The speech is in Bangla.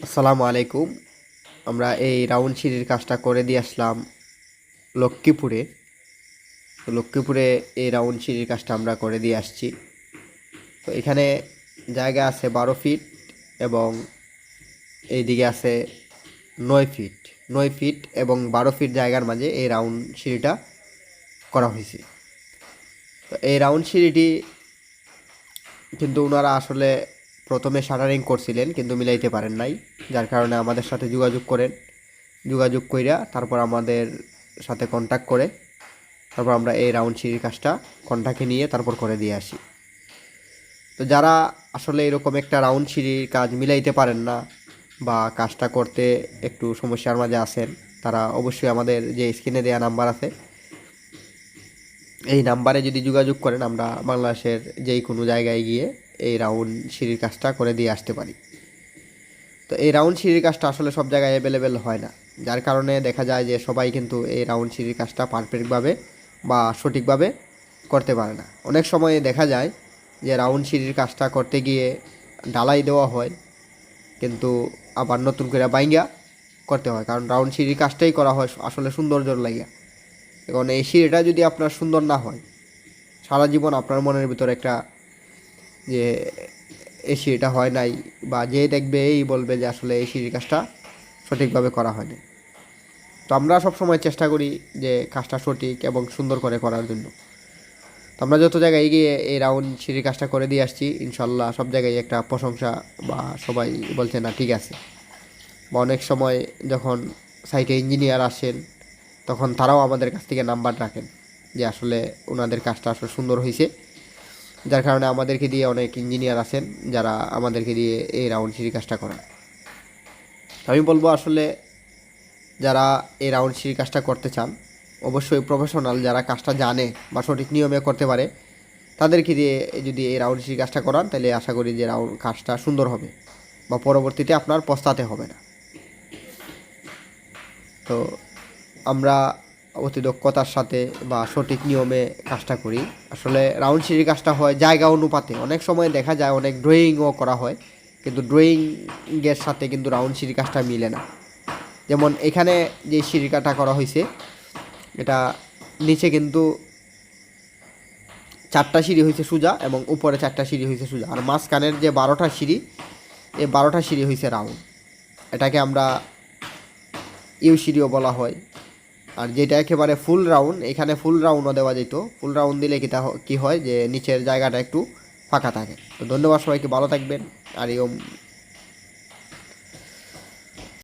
আসসালামু আলাইকুম। আমরা এই রাউন্ড সিঁড়ির কাজটা করে দিয়ে আসলাম লক্ষ্মীপুরে। তো লক্ষ্মীপুরে এই রাউন্ড সিঁড়ির কাজটা আমরা করে দিয়ে আসছি। তো এখানে জায়গা আছে বারো ফিট এবং এইদিকে আছে নয় ফিট। নয় ফিট এবং বারো ফিট জায়গার মাঝে এই রাউন্ড সিঁড়িটা করা হয়েছে। তো এই রাউন্ড সিঁড়িটি কিন্তু ওনারা আসলে প্রথমে শাটারিং করছিলেন, কিন্তু মিলাইতে পারেন নাই। যার কারণে আমাদের সাথে যোগাযোগ করেন। যোগাযোগ কইরা তারপর আমাদের সাথে কন্ট্যাক্ট করে, তারপর আমরা এই রাউন্ড সিঁড়ির কাজটা কন্ট্যাক্টে নিয়ে তারপর করে দিয়ে আসি। তো যারা আসলে এরকম একটা রাউন্ড সিঁড়ির কাজ মিলাইতে পারেন না বা কাজটা করতে একটু সমস্যার মাঝে আছেন, তারা অবশ্যই আমাদের যে স্ক্রিনে দেওয়া নাম্বার আছে এই নাম্বারে যদি যোগাযোগ করেন, আমরা বাংলাদেশের যেই কোনো জায়গায় গিয়ে এই রাউন্ড সিঁড়ির কাজটা করে দিয়ে আসতে পারি। তো এই রাউন্ড সিঁড়ির কাজটা আসলে সব জায়গায় অ্যাভেলেবেল হয় না। যার কারণে দেখা যায় যে সবাই কিন্তু এই রাউন্ড সিঁড়ির কাজটা পারফেক্টভাবে বা সঠিকভাবে করতে পারে না। অনেক সময় দেখা যায় যে রাউন্ড সিঁড়ির কাজটা করতে গিয়ে ডালাই দেওয়া হয়, কিন্তু আবার নতুন করে বাইঙ্গা করতে হয়। কারণ রাউন্ড সিঁড়ির কাজটাই করা হয়, আসলে সৌন্দর্যর লাগিয়া। এখন এই সিঁড়িটা যদি আপনার সুন্দর না হয়, সারা জীবন আপনার মনের ভিতর একটা যে এই সিঁড়িটা হয় নাই বা যে দেখবে এই বলবে যে আসলে এই সিঁড়ির কাজটা সঠিকভাবে করা হয়নি। তো আমরা সবসময় চেষ্টা করি যে কাজটা সঠিক এবং সুন্দর করে করার জন্য। তো আমরা যত জায়গায় গিয়ে এই রাউন্ড সিঁড়ির কাজটা করে দিয়ে আসছি, ইনশাল্লাহ সব জায়গায় একটা প্রশংসা বা সবাই বলছে, না, ঠিক আছে। বা অনেক সময় যখন সাইটে ইঞ্জিনিয়ার আসেন তখন তারাও আমাদের কাছ থেকে নাম্বার রাখেন যে আসলে ওনাদের কাজটা আসলে সুন্দর হয়েছে যার কারণে আমাদেরকে দিয়ে অনেক ইঞ্জিনিয়ার আছেন যারা আমাদেরকে দিয়ে এই রাউন্ড সিঁড়ি কাজটা করান। আমি বলব আসলে যারা এই রাউন্ড সিঁড়ি কাজটা করতে চান, অবশ্যই প্রফেশনাল যারা কাজটা জানে বা সঠিক নিয়মে করতে পারে, তাদেরকে দিয়ে যদি এই রাউন্ড সিঁড়ি কাজটা করান, তাহলে আশা করি যে রাউন্ড কাজটা সুন্দর হবে বা পরবর্তীতে আপনার পস্তাতে হবে না। তো আমরা অতি দক্ষতার সাথে বা সঠিক নিয়মে কাজটা করি। আসলে রাউন্ড সিঁড়ির কাজটা হয় জায়গা অনুপাতে। অনেক সময় দেখা যায় অনেক ড্রয়িংও করা হয়, কিন্তু ড্রয়িংয়ের সাথে কিন্তু রাউন্ড সিঁড়ির কাজটা মিলে না। যেমন এখানে যে সিঁড়ি কাটা করা হয়েছে, এটা নিচে কিন্তু চারটা সিঁড়ি হয়েছে সোজা এবং উপরে চারটা সিঁড়ি হয়েছে সোজা। আর মাঝখানের যে বারোটা সিঁড়ি, এই বারোটা সিঁড়ি হয়েছে রাউন্ড। এটাকে আমরা ইউ সিঁড়িও বলা হয়। আর যেটা একেবারে ফুল রাউন্ড এখানে ফুল রাউন্ডও দেওয়া যেত। ফুল রাউন্ড দিলে কি তা কি হয় যে, নিচের জায়গাটা একটু ফাঁকা থাকে। তো ধন্যবাদ সবাইকে, ভালো থাকবেন। আর এই